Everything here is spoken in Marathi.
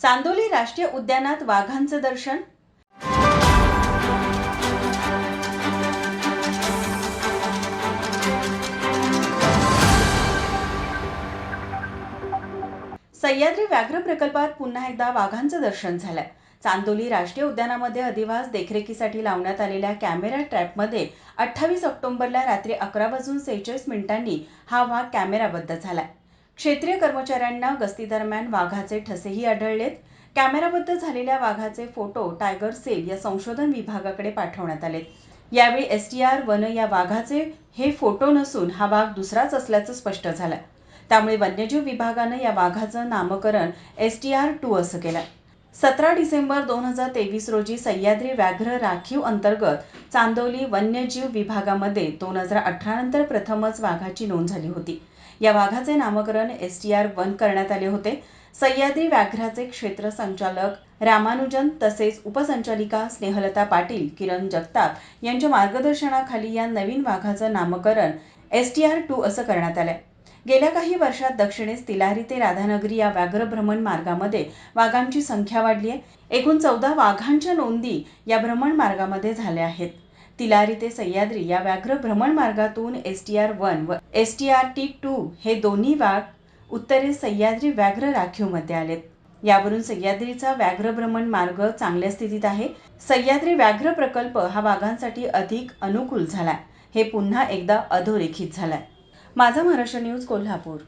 चांदोली राष्ट्रीय उद्यानात वाघांचं दर्शन. सह्याद्री व्याघ्र प्रकल्पात पुन्हा एकदा वाघांचं दर्शन झालंय चांदोली राष्ट्रीय उद्यानामध्ये अधिवास देखरेखीसाठी लावण्यात आलेल्या कॅमेरा ट्रॅपमध्ये अठ्ठावीस ऑक्टोबरला रात्री अकरा वाजून सेहेचाळीस मिनिटांनी हा वाघ कॅमेराबद्ध झालाय क्षेत्रीय कर्मचाऱ्यांना गस्तीदरम्यान वाघाचे ठसेही आढळलेत. कॅमेराबद्ध झालेल्या वाघाचे फोटो टायगर सेल या संशोधन विभागाकडे पाठवण्यात आलेत. यावेळी एस टी आर वन या वाघाचे हे फोटो नसून हा वाघ दुसराच असल्याचं स्पष्ट झालं. त्यामुळे वन्यजीव विभागानं या वाघाचं नामकरण एस टी आर टू असं केलं. सतरा डिसेंबर दोन हजार तेवीस रोजी सह्याद्री व्याघ्र राखीव अंतर्गत चांदोली वन्यजीव विभागामध्ये दोन हजार अठरा नंतर प्रथमच वाघाची नोंद झाली होती. या वाघाचे नामकरण एस टी आर वन करण्यात आले होते. सह्याद्री व्याघ्राचे क्षेत्र संचालक रामानुजन तसेच उपसंचालिका स्नेहलता पाटील किरण जगताप यांच्या मार्गदर्शनाखाली या नवीन वाघाचं नामकरण एस टी आर टू असं करण्यात आलंय. गेल्या काही वर्षात दक्षिणेस तिलारी ते राधानगरी या व्याघ्रभ्रमण मार्गामध्ये वाघांची संख्या वाढली आहे. एकूण चौदा वाघांच्या नोंदी या भ्रमण मार्गामध्ये झाल्या आहेत. तिलारी ते सह्याद्री या व्याघ्र भ्रमण मार्गातून एस टी आर वन व S T R T two हे दोन्ही वाघ उत्तरेस सह्याद्री व्याघ्र राखीवमध्ये आलेत. यावरून सह्याद्रीचा व्याघ्र भ्रमण मार्ग चांगल्या स्थितीत आहे. सह्याद्री व्याघ्र प्रकल्प हा वाघांसाठी अधिक अनुकूल झाला हे पुन्हा एकदा अधोरेखित झालाय. माझा महाराष्ट्र न्यूज कोल्हापूर.